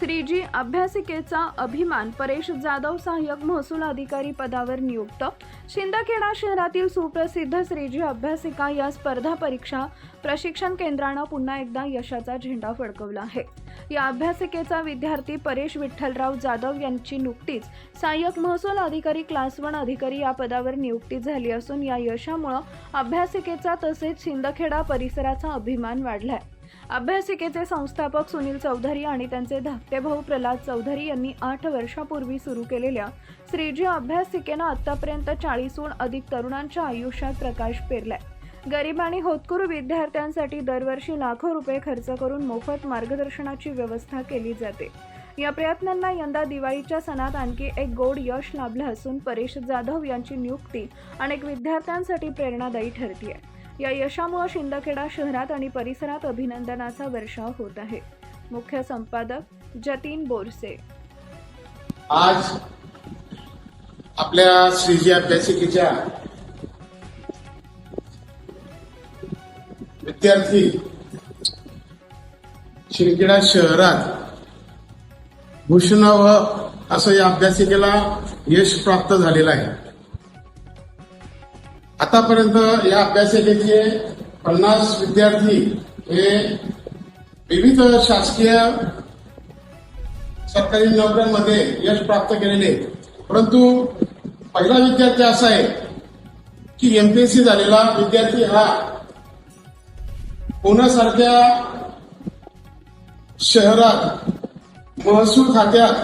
श्रीजी अभ्यासिकेचा अभिमान परेश जाधव सहाय्यक महसूल अधिकारी पदावर नियुक्त. शिंदखेडा शहरातील सुप्रसिद्ध श्रीजी अभ्यासिका या स्पर्धा परीक्षा प्रशिक्षण केंद्रानं पुन्हा एकदा यशाचा झेंडा फडकवला आहे. या अभ्यासिकेचा विद्यार्थी परेश विठ्ठलराव जाधव यांची नुकतीच सहाय्यक महसूल अधिकारी क्लास वन अधिकारी या पदावर नियुक्ती झाली असून या यशामुळं अभ्यासिकेचा तसेच शिंदखेडा परिसराचा अभिमान वाढलाय. अभ्यासिकेचे संस्थापक सुनील चौधरी आणि त्यांचे धाकटे भाऊ प्रल्हाद चौधरी यांनी आठ वर्षापूर्वी सुरू केलेल्या श्रीजी अभ्यासिकेनं आतापर्यंत चाळीसहून अधिक तरुणांच्या आयुष्यात प्रकाश पेरलाय. गरीब आणि होतकरू विद्यार्थ्यांसाठी दरवर्षी लाखो रुपये खर्च करून मोफत मार्गदर्शनाची व्यवस्था केली जाते. या प्रयत्नांना यंदा दिवाळीच्या सणात आणखी एक गोड यश लाभलं असून परेश जाधव यांची नियुक्ती अनेक विद्यार्थ्यांसाठी प्रेरणादायी ठरतीये. या यशामुळे शिंदखेडा शहरात आणि परिसरात अभिनंदनाचा वर्षाव होत आहे. मुख्य संपादक जतीन बोरसे. आज आपल्या श्रीजी अभ्यासिकेच्या विद्यार्थी शिंदखेडा शहरात भूषणावं असं या अभ्यासिकेला यश प्राप्त झालेलं आहे. आतापर्यंत या अभ्यासिकेचे पन्नास विद्यार्थी हे विविध शासकीय सरकारी नोकऱ्यांमध्ये यश प्राप्त केलेले परंतु पहिला विद्यार्थी असा आहे की एमपीएससी झालेला विद्यार्थी हा पुण्यासारख्या शहरात महसूल खात्यात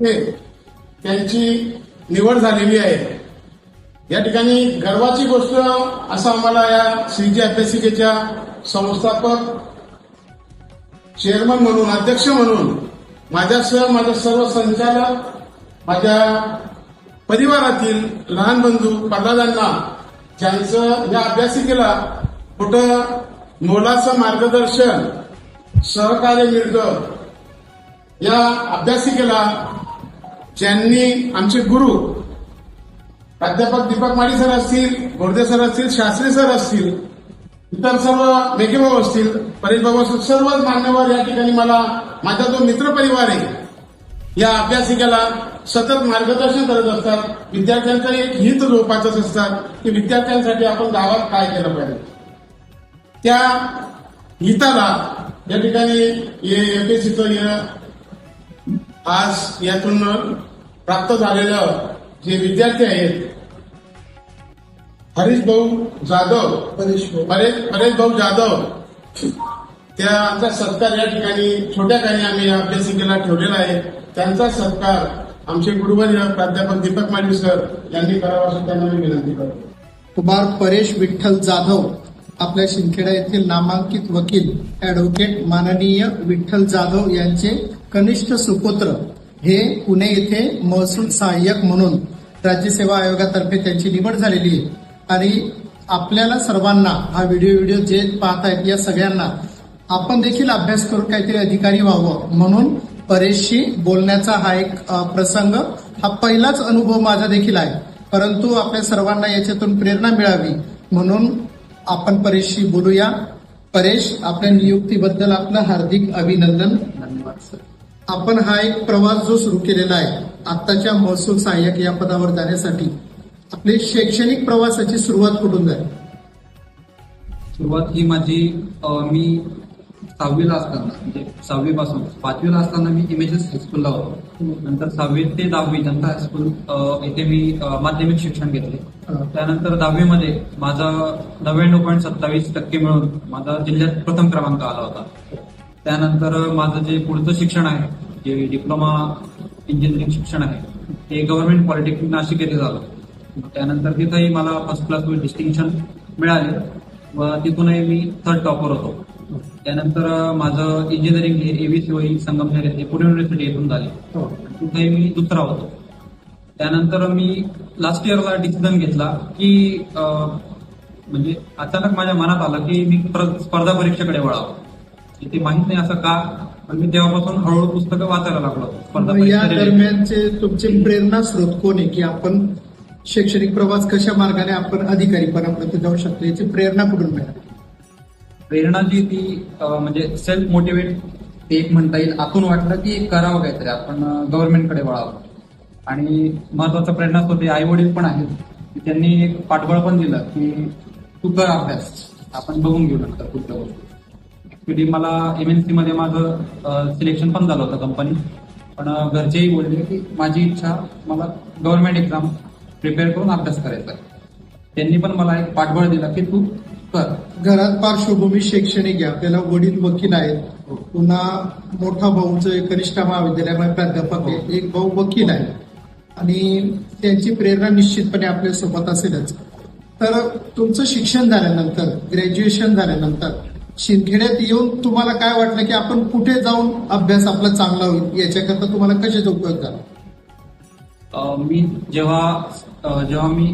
हे त्यांची निवड झालेली आहे. या ठिकाणी गर्वाची गोष्ट असं आम्हाला या श्रीजी अभ्यासिकेच्या संस्थापक चेअरमन म्हणून अध्यक्ष म्हणून माझ्यासह माझ्या सर्व संचालक माझ्या परिवारातील लहान बंधू प्रल्हादांना ज्यांचं या अभ्यासिकेला कुठं मोलाचं मार्गदर्शन सहकार्य मिळतं या अभ्यासिकेला ज्यांनी आमचे गुरु प्राध्यापक दीपक माडी सर असतील गोडदे सर असतील शास्त्री सर असतील इतर सर्व मेघेभाऊ असतील परेश बाबा असतील सर्वच मान्यवर या ठिकाणी मला माझा जो मित्र परिवार आहे या अभ्यासिकेला सतत मार्गदर्शन करत असतात. विद्यार्थ्यांचं एक हित जोपासत असतात की विद्यार्थ्यांसाठी आपण गावात काय केलं पाहिजे. त्या हिताला या ठिकाणी एमपीएससीचं आज यातून प्राप्त झालेलं जे विद्यार्थी आहेत हरीश भाऊ जाधव. परेश परेश भाऊ जाधव. त्यांचा सत्कार या ठिकाणी छोट्या काही आम्ही या अभ्यासिकेला ठेवलेला आहे. त्यांचा सत्कार आमचे गुरुवर्य प्राध्यापक दीपक माडी सर यांनी करावा असं त्यांना मी विनंती करतो. कुमार परेश विठ्ठल जाधव आपल्या शिंदखेडा येथील नामांकित वकील ऍडव्होकेट माननीय विठ्ठल जाधव यांचे कनिष्ठ सुपुत्र. हे पुणे येथे महसूल सहाय्यक म्हणून राज्य सेवा आयोगातर्फे त्यांची निवड झालेली आहे. आणि आपल्याला सर्वांना हा व्हिडिओ व्हिडिओ जे पाहतायत या सगळ्यांना आपण देखील अभ्यास करून काहीतरी अधिकारी व्हावं म्हणून परेशशी बोलण्याचा हा एक प्रसंग हा पहिलाच अनुभव माझा देखील आहे. परंतु आपल्या सर्वांना याच्यातून प्रेरणा मिळावी म्हणून आपण परेशशी बोलूया. परेश आपल्या नियुक्तीबद्दल आपलं हार्दिक अभिनंदन. धन्यवाद सर. आपण हा एक प्रवास जो सुरू केलेला आहे आत्ताच्या महसूल सहाय्यक या पदावर जाण्यासाठी आपली शैक्षणिक प्रवासाची सुरुवात कुठून झाली? सुरुवात ही माझी मी सहावीला असताना म्हणजे सहावी पासून पाचवीला असताना मी इमेजेस हायस्कूलला होतो. नंतर सहावी ते दहावी जनता हायस्कूल येथे मी माध्यमिक शिक्षण घेतले. त्यानंतर दहावीमध्ये माझा नव्याण्णव पॉईंट सत्तावीस टक्के मिळून माझा जिल्ह्यात प्रथम क्रमांक आला होता. त्यानंतर माझं जे पुढचं शिक्षण आहे जे डिप्लोमा इंजिनिअरिंग शिक्षण आहे ते गव्हर्नमेंट पॉलिटेक्निक नाशिक येथे झालं. त्यानंतर तिथंही मला फर्स्ट क्लास डिस्टिंक्शन मिळाले. व तिथूनही मी थर्ड टॉपर होतो. त्यानंतर माझं इंजिनिअरिंग हे एव्हीसीओई संगमनेर येथे पुणे युनिव्हर्सिटी येथून झाले. तिथेही मी दुसरा होतो. त्यानंतर मी लास्ट इयरला डिसिजन घेतला की म्हणजे अचानक माझ्या मनात आलं की मी प्र- स्पर्धा परीक्षेकडे वळावं. ते माहीत नाही असं का? पण मी तेव्हापासून हळूहळू पुस्तकं वाचायला लागलो. स्पर्धा या. दरम्यानचे तुमचे प्रेरणा स्रोत कोण आहे? की आपण शैक्षणिक प्रवास कशा मार्गाने आपण अधिकारीपणापर्यंत जाऊ शकतो याची प्रेरणा कुठून मिळाली प्रेरणा जी ती म्हणजे सेल्फ मोटिवेट ते एक म्हणता येईल. आतून वाटलं की करावं काहीतरी. आपण गव्हर्नमेंटकडे वळावं. आणि महत्त्वाचा प्रेरणा होते आई वडील पण आहेत. त्यांनी एक पाठबळ पण दिलं की तू कर अभ्यास. आपण बघून घेऊ नंतर कुठल्या गोष्टी. ऍक्च्युली मला एमएनसी मध्ये माझं सिलेक्शन पण झालं होतं कंपनी पण घरचेही बोलले की माझी इच्छा मला गव्हर्नमेंट एक्झाम प्रिपेअर करून अभ्यास करायचा. त्यांनी पण मला एक पाठबळ दिला की तू कर. घरात पार्श्वभूमी शैक्षणिक आहे आपल्याला वडील वकील आहेत. पुन्हा मोठा भाऊचं कनिष्ठ महाविद्यालयामध्ये प्राध्यापक आहे. एक भाऊ वकील आहे. आणि त्यांची प्रेरणा निश्चितपणे आपल्यासोबत असेलच. तर तुमचं शिक्षण झाल्यानंतर ग्रॅज्युएशन झाल्यानंतर शिंदखेड्यात येऊन तुम्हाला काय वाटलं की आपण कुठे जाऊन अभ्यास आपला चांगला होईल? याच्याकरता तुम्हाला कशाचा उपयोग झाला अ, मी जेव्हा जेव्हा मी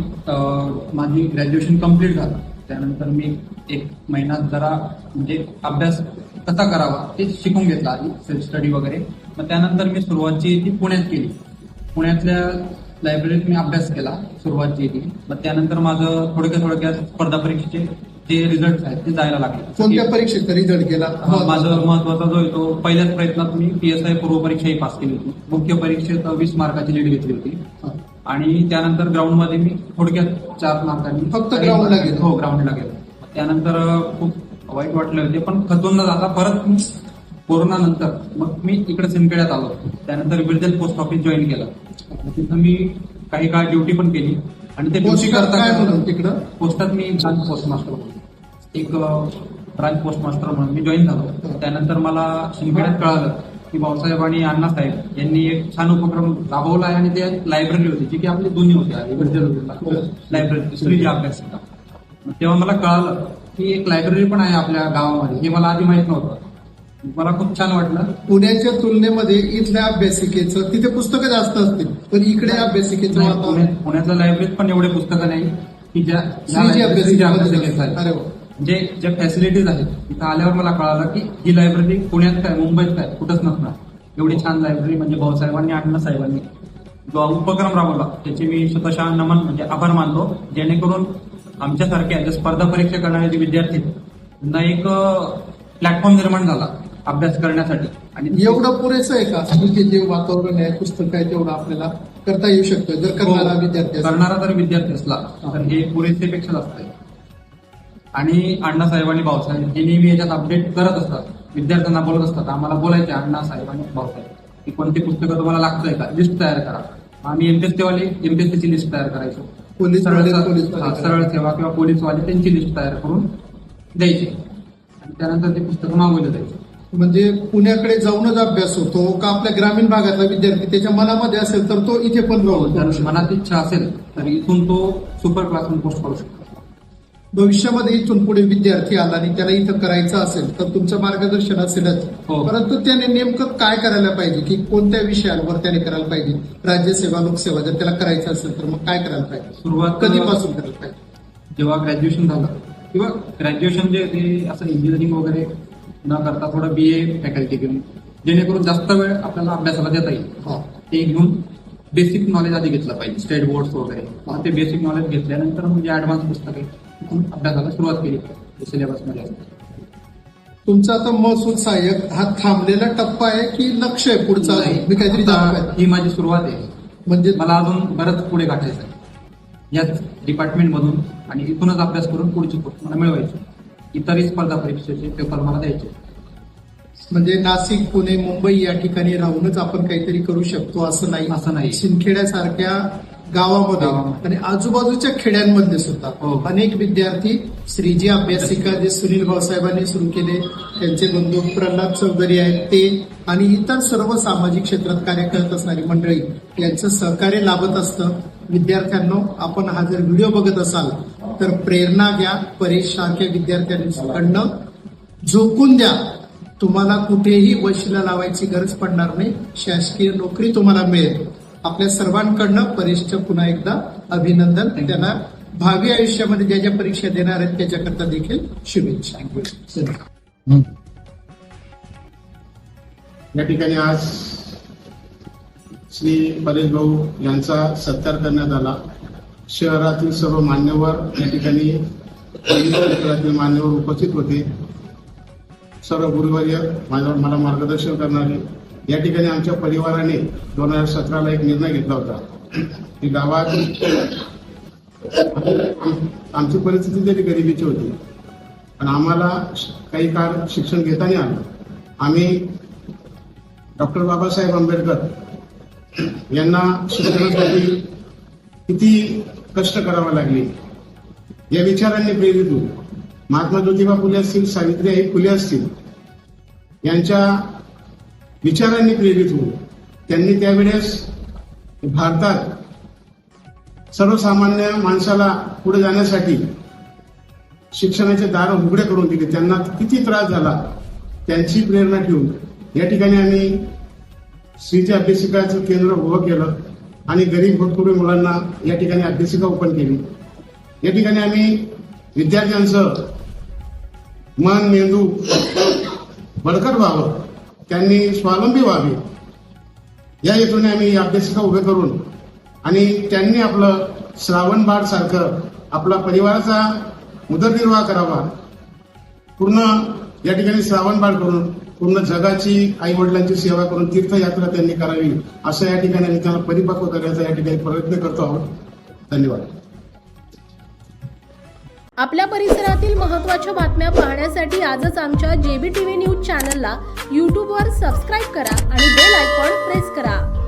माझी ग्रॅज्युएशन कंप्लीट झालं त्यानंतर मी एक महिना जरा म्हणजे अभ्यास कसा करावा ते शिकून घेतला आधी सेल्फ स्टडी वगैरे. मग त्यानंतर मी सुरुवातची ती पुण्यात केली. पुण्यातल्या लायब्ररीत मी अभ्यास केला सुरुवातची ती. मग त्यानंतर माझं थोडक्या थोडक्यात स्पर्धा परीक्षेचे जे रिझल्ट आहेत ते जायला लागले. कोणत्या परीक्षेचा रिझल्ट हा, माझं महत्त्वाचा जो आहे तो पहिल्याच प्रयत्नात मी पी एस आय पूर्व परीक्षाही पास केली होती. मुख्य परीक्षेत वीस मार्काची लीड घेतली होती. आणि त्यानंतर ग्राउंडमध्ये मी थोडक्यात चार मार्कांनी फक्त ground ला गेला? हो ग्राउंडला गेलो. त्यानंतर खूप वाईट वाटले होते पण खचून न जाता परत मी कोरोना नंतर मग मी इकडे सिंदखेड्यात आलो. त्यानंतर विरजल पोस्ट ऑफिस जॉईन केलं. तिथं मी काही काळ ड्युटी पण केली. आणि ते करता काय म्हणून तिकडं? पोस्टात मी ब्रांच पोस्ट मास्टर एक ब्रांच पोस्ट मास्टर म्हणून मी जॉईन झालो. त्यानंतर मला शिंदखेड्यात कळालं की भाऊसाहेब आणि अण्णासाहेब यांनी एक छान उपक्रम राबवला आहे आणि ते लायब्ररी होती जी की आपली दोन्ही होती लायब्ररी मग तेव्हा मला कळालं की एक लायब्ररी पण आहे आपल्या गावामध्ये. हे मला आधी माहीत नव्हतं. मला खूप छान वाटलं. पुण्याच्या तुलनेमध्ये इथल्या अभ्यासिकेचं तिथे पुस्तकं जास्त असतील पण इकडे अभ्यासिकेचं वातावरण पुण्यात- पुण्यातल्या लायब्ररीत पण एवढे पुस्तकं नाही की ज्या. अरे. जे ज्या फॅसिलिटीज आहेत तिथं आल्यावर मला कळालं की ही लायब्ररी पुण्यात काय मुंबईत काय कुठंच नसणार. एवढी छान लायब्ररी म्हणजे भाऊसाहेबांनी अण्णासाहेबांनी जो उपक्रम राबवला त्याचे मी स्वतःशः नमन म्हणजे आभार मानतो जेणेकरून आमच्यासारख्या ज्या स्पर्धा परीक्षा करणारे जे विद्यार्थी त्यांना एक प्लॅटफॉर्म निर्माण झाला. अभ्यास करण्यासाठी. आणि एवढं पुरेसं आहे का? तिथे जे वातावरण आहे पुस्तक आहे तेवढं आपल्याला करता येऊ शकतं. जर करणारा हो, विद्यार्थी असेल. करणारा जर विद्यार्थी असला तर हे पुरेसेपेक्षा जास्त आहे आणि अण्णासाहेब आणि भाऊसाहेब हे नेहमी याच्यात अपडेट करत असतात. विद्यार्थ्यांना बोलत असतात आम्हाला बोलायचे अण्णासाहेब आणि भाऊसाहेब. की कोणती पुस्तकं तुम्हाला लागतंय का? लिस्ट तयार करा. आम्ही एमपीएससी वाले एमपीएससी ची लिस्ट तयार करायचो. पोलीस सरळ वाले, पोलीस वाले. हा, सरळ सेवा किंवा पोलीस वाले त्यांची लिस्ट तयार करून द्यायची. आणि त्यानंतर ते पुस्तकं मागवलं जायचं. म्हणजे पुण्याकडे जाऊनच अभ्यास होतो का आपल्या ग्रामीण भागातला विद्यार्थी त्याच्या मनामध्ये असेल तर तो इथे पण. मनात इच्छा असेल तर इथून तो सुपर क्लास पोस्ट करू शकतो. भविष्यामध्ये इथून पुढे विद्यार्थी आला आणि त्याला इथं करायचं असेल तर तुमचं मार्गदर्शन असेलच. हो. परंतु त्याने नेमकं काय करायला पाहिजे की कोणत्या विषयांवर त्याने करायला पाहिजे? राज्यसेवा लोकसेवा जर त्याला करायचं असेल तर मग काय करायला पाहिजे? सुरुवात कधीपासून करायला पाहिजे? जेव्हा ग्रॅज्युएशन झालं किंवा ग्रॅज्युएशन जे ते असं इंजिनिअरिंग वगैरे न करता थोडं बी ए फॅकल्टी घेऊन. जेणेकरून जास्त वेळ आपल्याला अभ्यासाला देता येईल. हा. ते घेऊन बेसिक नॉलेज आधी घेतलं पाहिजे. स्टेट बोर्ड वगैरे. ते बेसिक नॉलेज घेतल्यानंतर म्हणजे ऍडव्हान्स पुस्तके तिथून अभ्यासाला सुरुवात केली सिलेबसमध्ये तुमचा आता महसूल सहाय्यक हा थांबलेला टप्पा आहे की लक्ष आहे पुढचा? मी काहीतरी. ही माझी सुरुवात आहे. म्हणजे? मला अजून बरंच पुढे गाठायचं आहे. याच डिपार्टमेंट मधून आणि इथूनच अभ्यास करून पुढची मला मिळवायची इतरही स्पर्धा परीक्षेचे पेपर मला द्यायचे म्हणजे नाशिक पुणे मुंबई या ठिकाणी राहूनच आपण काहीतरी करू शकतो असं नाही असं नाही. शिंदखेड्यासारख्या गावामध्ये. आणि आजूबाजूच्या खेड्यांमध्ये सुद्धा हो. अनेक विद्यार्थी श्रीजी अभ्यासिका जे सुनील भाऊसाहेबांनी सुरू केले त्यांचे बंधू प्रल्हाद चौधरी आहेत ते आणि इतर सर्व सामाजिक क्षेत्रात कार्य करत असणारी मंडळी यांचं सहकार्य लाभत असतं विद्यार्थ्यांनो आपण हा जर व्हिडिओ बघत असाल तर प्रेरणा घ्या परेश सारख्या विद्यार्थ्यांकडनं झोकून द्या. तुम्हाला कुठेही वशिला लावायची गरज पडणार नाही. शासकीय नोकरी तुम्हाला मिळेल. आपल्या सर्वांकडनं परीक्षेचं पुन्हा एकदा अभिनंदन. त्यांना भावी आयुष्यामध्ये ज्या ज्या परीक्षा देणार आहेत त्याच्याकरता देखील शुभेच्छा. धन्यवाद. या ठिकाणी आज श्री परेश भाऊ यांचा सत्कार करण्यात आला. शहरातील सर्व मान्यवर या ठिकाणी क्षेत्रातील मान्यवर उपस्थित होते. सर्व गुरुवर्य माझ्यावर मला मार्गदर्शन करणारे. या ठिकाणी आमच्या परिवाराने दोन हजार सतराला एक निर्णय घेतला होता. की गावात आमची परिस्थिती तरी गरिबीची होती. पण आम्हाला काही काळ शिक्षण घेताना आलं आम्ही डॉक्टर बाबासाहेब आंबेडकर यांना शिक्षणासाठी किती कष्ट करावे लागले. या विचारांनी प्रेरित होतो महात्मा ज्योतिबा फुले असतील सावित्रीबाई फुले असतील यांच्या विचारांनी प्रेरित होऊन त्यांनी त्यावेळेस भारतात सर्वसामान्य माणसाला पुढे जाण्यासाठी शिक्षणाचे दार उघडे करून दिले. त्यांना किती त्रास झाला त्यांची प्रेरणा ठेवून या ठिकाणी आम्ही स्त्रीच्या अभ्यासिकाचं केंद्र उभं केलं. आणि गरीब भटकुरे मुलांना या ठिकाणी अभ्यासिका ओपन केली. या ठिकाणी आम्ही विद्यार्थ्यांचं मन मेंदू बळकट व्हावं त्यांनी स्वावलंबी व्हावे. या हेतूने आम्ही अभ्यासिका उभे करून आणि त्यांनी आपलं श्रावण बाळ सारखं आपला परिवाराचा उदरनिर्वाह करावा. पूर्ण या ठिकाणी श्रावण बाळ करून पूर्ण जगाची आई वडिलांची सेवा करून तीर्थयात्रा त्यांनी करावी असं या ठिकाणी आम्ही त्यांना परिपक्व करण्याचा या ठिकाणी प्रयत्न करतो आहोत. धन्यवाद. आपल्या परिसरातील महत्त्वाच्या बातम्या पाहण्यासाठी आजच आमच्या जेबी टीव्ही न्यूज चॅनलला यूट्यूबवर सबस्क्राईब करा आणि बेल आयकॉन प्रेस करा.